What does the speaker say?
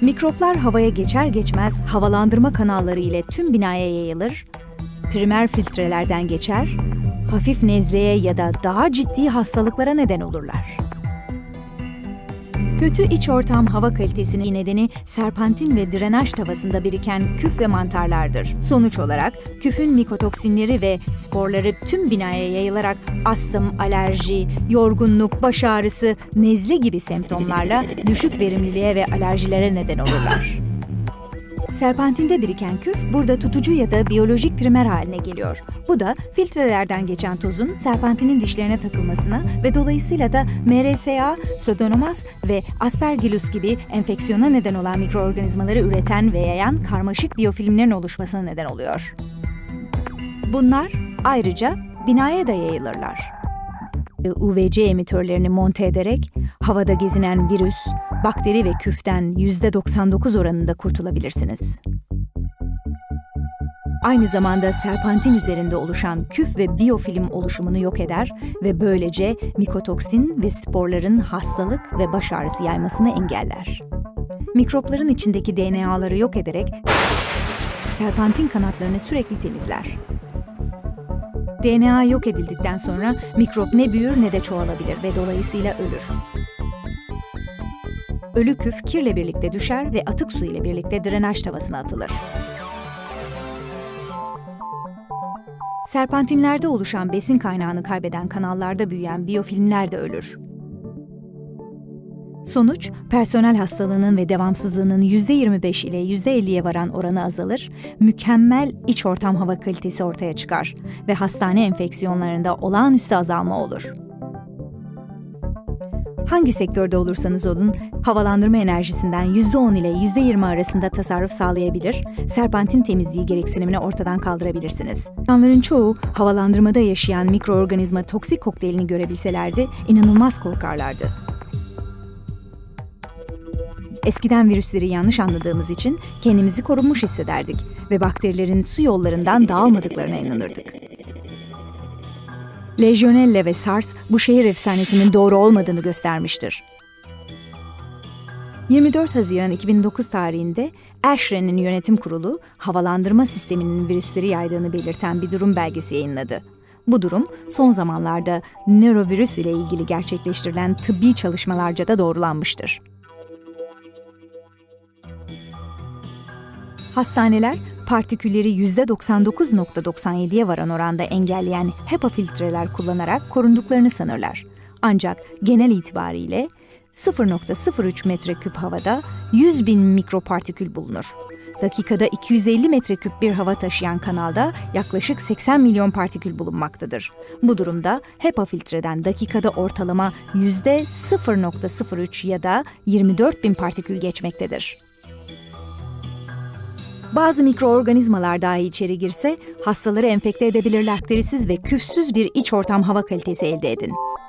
Mikroplar havaya geçer geçmez havalandırma kanalları ile tüm binaya yayılır, primer filtrelerden geçer, hafif nezleye ya da daha ciddi hastalıklara neden olurlar. Kötü iç ortam hava kalitesinin nedeni serpentin ve drenaj tavasında biriken küf ve mantarlardır. Sonuç olarak küfün mikotoksinleri ve sporları tüm binaya yayılarak astım, alerji, yorgunluk, baş ağrısı, nezle gibi semptomlarla düşük verimliliğe ve alerjilere neden olurlar. Serpantinde biriken küf burada tutucu ya da biyolojik primer haline geliyor. Bu da filtrelerden geçen tozun serpantinin dişlerine takılmasına ve dolayısıyla da MRSA, Pseudomonas ve Aspergillus gibi enfeksiyona neden olan mikroorganizmaları üreten ve yayan karmaşık biyofilmlerin oluşmasına neden oluyor. Bunlar ayrıca binaya da yayılırlar. UVC emitörlerini monte ederek havada gezinen virüs, bakteri ve küften %99 oranında kurtulabilirsiniz. Aynı zamanda serpantin üzerinde oluşan küf ve biyofilm oluşumunu yok eder ve böylece mikotoksin ve sporların hastalık ve baş ağrısı yaymasını engeller. Mikropların içindeki DNA'ları yok ederek serpantin kanatlarını sürekli temizler. DNA yok edildikten sonra mikrop ne büyür ne de çoğalabilir ve dolayısıyla ölür. Ölü küf kirle birlikte düşer ve atık su ile birlikte drenaj tavasına atılır. Serpantinlerde oluşan besin kaynağını kaybeden kanallarda büyüyen biyofilmler de ölür. Sonuç, personel hastalığının ve devamsızlığının %25 ile %50'ye varan oranı azalır, mükemmel iç ortam hava kalitesi ortaya çıkar ve hastane enfeksiyonlarında olağanüstü azalma olur. Hangi sektörde olursanız olun, havalandırma enerjisinden %10 ile %20 arasında tasarruf sağlayabilir, serpantin temizliği gereksinimini ortadan kaldırabilirsiniz. İnsanların çoğu havalandırmada yaşayan mikroorganizma toksik kokteylini görebilselerdi inanılmaz korkarlardı. Eskiden virüsleri yanlış anladığımız için kendimizi korunmuş hissederdik ve bakterilerin su yollarından dağılmadıklarına inanırdık. Legionella ve SARS bu şehir efsanesinin doğru olmadığını göstermiştir. 24 Haziran 2009 tarihinde ASHRAE'nin yönetim kurulu havalandırma sisteminin virüsleri yaydığını belirten bir durum belgesi yayınladı. Bu durum son zamanlarda nörovirüs ile ilgili gerçekleştirilen tıbbi çalışmalarca da doğrulanmıştır. Hastaneler partikülleri %99.97'ye varan oranda engelleyen HEPA filtreler kullanarak korunduklarını sanırlar. Ancak genel itibariyle 0.03 metreküp havada 100 bin mikropartikül bulunur. Dakikada 250 metreküp bir hava taşıyan kanalda yaklaşık 80 milyon partikül bulunmaktadır. Bu durumda HEPA filtreden dakikada ortalama %0.03 ya da 24 bin partikül geçmektedir. Bazı mikroorganizmalar dahi içeri girse hastaları enfekte edebilirler. Bakterisiz ve küfsüz bir iç ortam hava kalitesi elde edin.